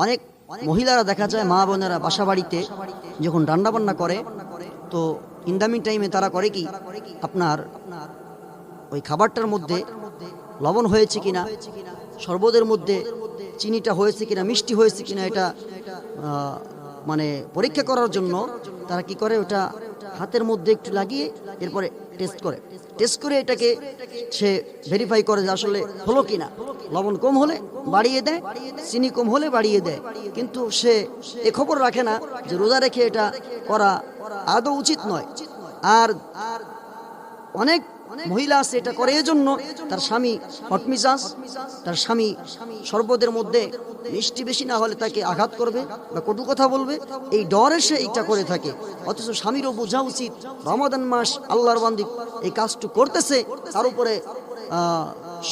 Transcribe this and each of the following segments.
অনেক মহিলারা দেখা যায় মা বোনেরা বাসা বাড়িতে যখন রান্না বান্না করে, তো ইন্দামিন টাইমে তারা করে কি? আপনার ওই খাবারটার মধ্যে লবণ হয়েছে কিনা? শরবতের মধ্যে চিনিটা হয়েছে কিনা? মিষ্টি হয়েছে কিনা? এটা মানে পরীক্ষা করার জন্য তারা কি করে? ওটা হাতের মধ্যে একটু লাগিয়ে এরপরে টেস্ট করে। টেস্ট করে এটাকে সে ভেরিফাই করে যে আসলে হলো কিনা। লবণ কম হলে বাড়িয়ে দেয়, চিনি কম হলে বাড়িয়ে দেয়। কিন্তু সে এ খবর রাখে না যে রোজা রেখে এটা করা আদৌ উচিত নয়। আর অনেক মহিলা আছে এটা করে, এজন্য তার স্বামী হটমিজাজ তার স্বামী সর্বদের মধ্যে মিষ্টি বেশি না হলে তাকে আঘাত করবে বা কটু কথা বলবে। এই ডরে সে এইটা করে থাকে। অথচ স্বামীরও বোঝা উচিত, রমাদান মাস আল্লাহর বান্দি এই কাজটু করতেছে, তার উপরে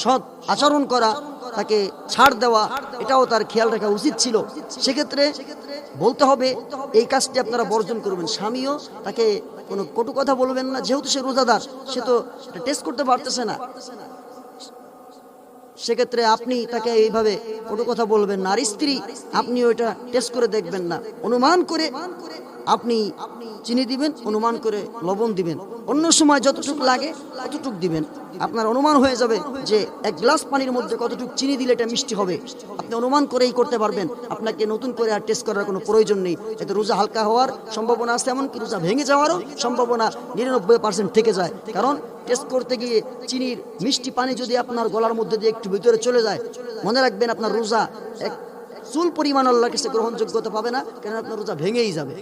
সৎ আচরণ করা তাকে ছাড় দেওয়া, এটাও তার খেয়াল রাখা উচিত ছিল। সেক্ষেত্রে বলতে হবে, এই কাজটি আপনারা বর্জন করবেন। স্বামীও তাকে কোনো কটু কথা বলবেন না, যেহেতু সে রোজাদার, সে তো টেস্ট করতে পারতেছে না। সেক্ষেত্রে আপনি তাকে এইভাবে কটু কথা বলবেন না। আর স্ত্রী আপনি ওইটা টেস্ট করে দেখবেন না। অনুমান করে আপনি চিনি দিবেন, অনুমান করে লবণ দিবেন। অন্য সময় যতটুকু লাগে ততটুকু দিবেন। আপনার অনুমান হয়ে যাবে যে এক গ্লাস পানির মধ্যে কতটুকু চিনি দিলে এটা মিষ্টি হবে। আপনি অনুমান করেই করতে পারবেন। আপনাকে নতুন করে আর টেস্ট করার কোনো প্রয়োজন নেই। এতে রোজা হালকা হওয়ার সম্ভাবনা আছে, এমনকি রোজা ভেঙে যাওয়ারও সম্ভাবনা নিরানব্বই পার্সেন্ট থেকে যায়। কারণ টেস্ট করতে গিয়ে চিনির মিষ্টি পানি যদি আপনার গলার মধ্যে দিয়ে একটু ভিতরে চলে যায়, মনে রাখবেন আপনার রোজা এক চুল পরিমাণ আল্লাহর কাছে গ্রহণযোগ্যতা পাবে না কেন আপনার রোজা ভেঙেই যাবে।